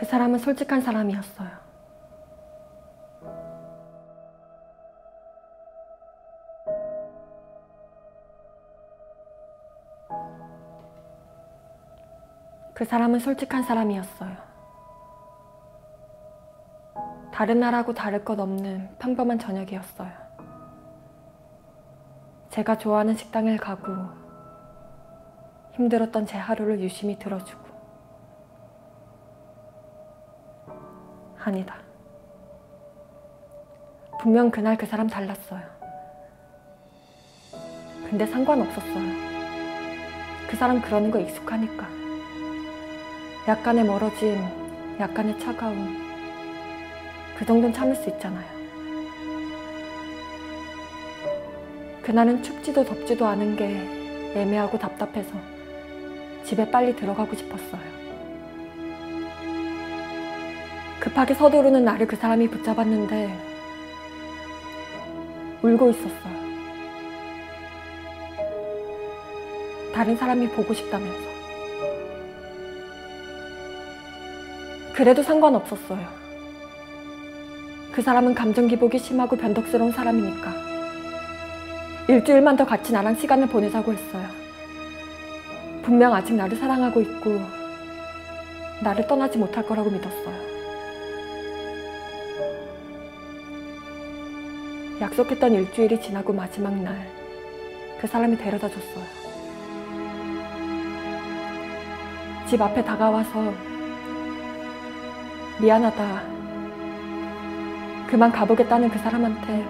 그 사람은 솔직한 사람이었어요. 그 사람은 솔직한 사람이었어요. 다른 나라하고 다를 것 없는 평범한 저녁이었어요. 제가 좋아하는 식당을 가고 힘들었던 제 하루를 유심히 들어주고 아니다. 분명 그날 그 사람 달랐어요. 근데 상관없었어요. 그 사람 그러는 거 익숙하니까. 약간의 멀어짐, 약간의 차가움. 그 정도는 참을 수 있잖아요. 그날은 춥지도 덥지도 않은 게 애매하고 답답해서 집에 빨리 들어가고 싶었어요. 급하게 서두르는 나를 그 사람이 붙잡았는데 울고 있었어요. 다른 사람이 보고 싶다면서. 그래도 상관없었어요. 그 사람은 감정 기복이 심하고 변덕스러운 사람이니까. 일주일만 더 같이 나랑 시간을 보내자고 했어요. 분명 아직 나를 사랑하고 있고, 나를 떠나지 못할 거라고 믿었어요. 약속했던 일주일이 지나고 마지막 날, 그 사람이 데려다 줬어요. 집 앞에 다가와서 미안하다. 그만 가보겠다는 그 사람한테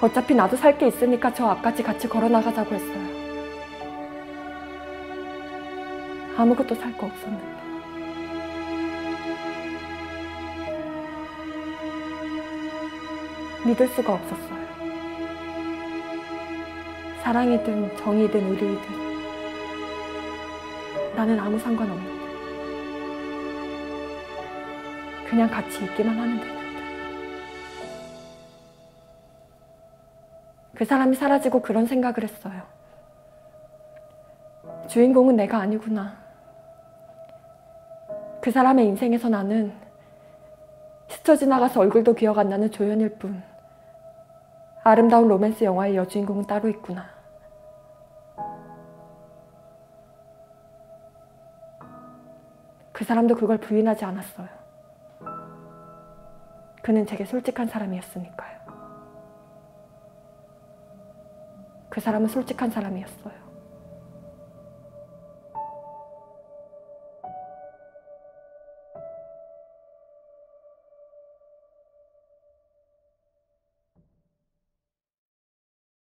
어차피 나도 살 게 있으니까 저 앞까지 같이 걸어 나가자고 했어요. 아무것도 살 거 없었는데. 믿을 수가 없었어요. 사랑이든 정이든 의리이든 나는 아무 상관없는데. 그냥 같이 있기만 하면 되는데. 그 사람이 사라지고 그런 생각을 했어요. 주인공은 내가 아니구나. 그 사람의 인생에서 나는 스쳐 지나가서 얼굴도 기억 안 나는 조연일 뿐. 아름다운 로맨스 영화의 여주인공은 따로 있구나. 그 사람도 그걸 부인하지 않았어요. 그는 제게 솔직한 사람이었으니까요. 그 사람은 솔직한 사람이었어요.